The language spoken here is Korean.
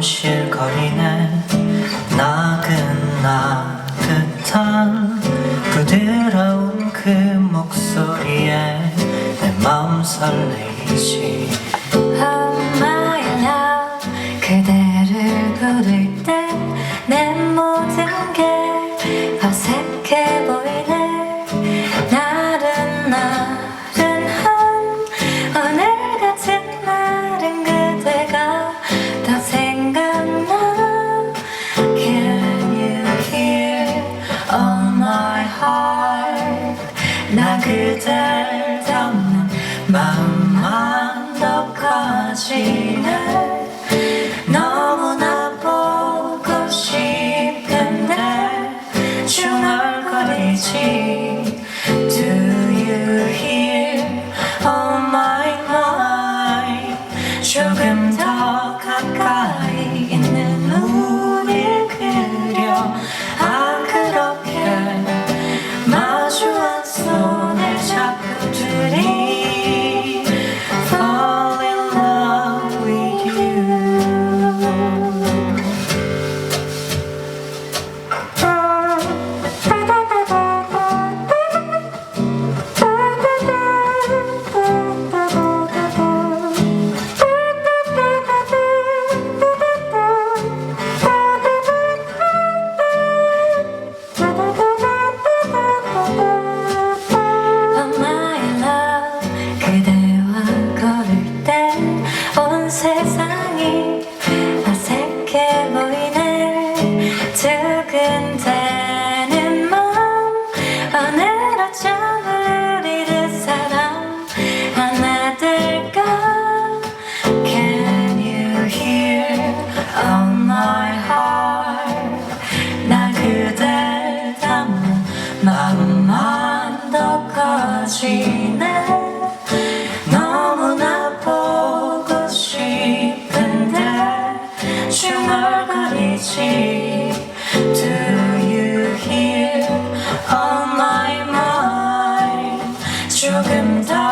움실거리는 나긋나긋한 부드러운 그 목소리에 내 마음 설레이지. Oh my 그대를 부를 때 내 모든 게 어색해 보이는 나 그댈 담는 마음만 더 커지네 지네 너무나 보고 싶은데 중얼거리지 Do you hear all my mind? 조금 더